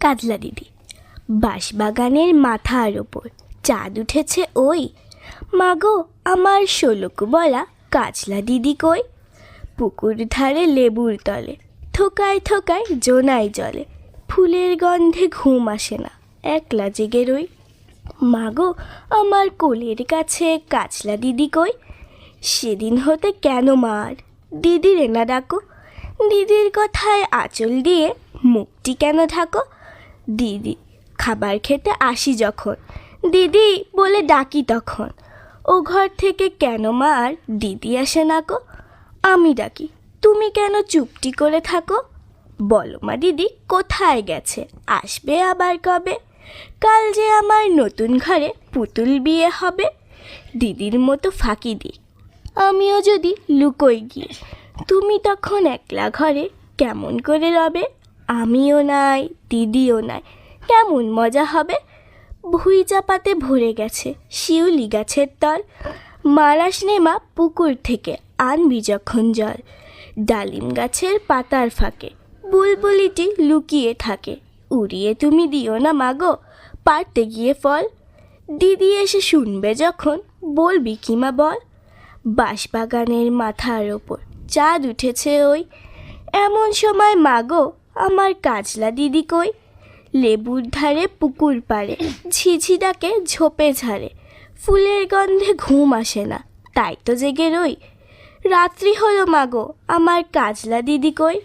কাজলা দিদি। বাঁশবাগানের মাথার ওপর চাঁদ উঠেছে ওই। মাগো, আমার শোলক বলা কাজলা দিদি কই? পুকুর ধারে লেবুর তলে, থোকায় থোকায় জোনাই জলে। ফুলের গন্ধে ঘুম আসে না, একলা জেগে রই। মাগো, আমার কোলের কাছে কাজলা দিদি কই? সেদিন হতে কেন মার? দিদি রে না ডাকো। দিদির কথায় আঁচল দিয়ে মুখটি কেন ঢাকো? দিদি, খাবার খেতে আসি যখন। দিদি বলে ডাকি তখন। ও ঘর থেকে কেন মার দিদি আসে না কো আমি ডাকি, তুমি কেন চুপটি করে থাকো? বলো মা দিদি, কোথায় গেছে? আসবে আবার কবে? কাল যে আমার নতুন ঘরে পুতুল বিয়ে হবে। দিদির মতো ফাঁকি দিই আমিও যদি লুকোই গিয়ে। তুমি তখন একলা ঘরে কেমন করে রবে? আমিও নাই, দিদিও নাই। কেমন মজা হবে? ভুই চাপাতে ভরে গেছে শিউলি গাছের তল। মারাস নেমা পুকুর থেকে আনবি যখন জল। ডালিম গাছের পাতার ফাঁকে বুলবুলিটি লুকিয়ে থাকে। উড়িয়ে তুমি দিও না মাগো পারতে গিয়ে ফল। দিদি এসে শুনবে যখন বলবি কিমা বল। বাঁশবাগানের মাথার ওপর চাঁদ উঠেছে ওই। এমন সময় মাগো আমার কাজলা দিদি কই? লেবুর ধারে পুকুর পাড়ে ঝিঝি ডাকে ঝোপে ঝাড়ে। ফুলের গন্ধে ঘুম আসে না, তাই তো জেগে রই। রাত্রি হলো মাগো, আমার কাজলা দিদি কই?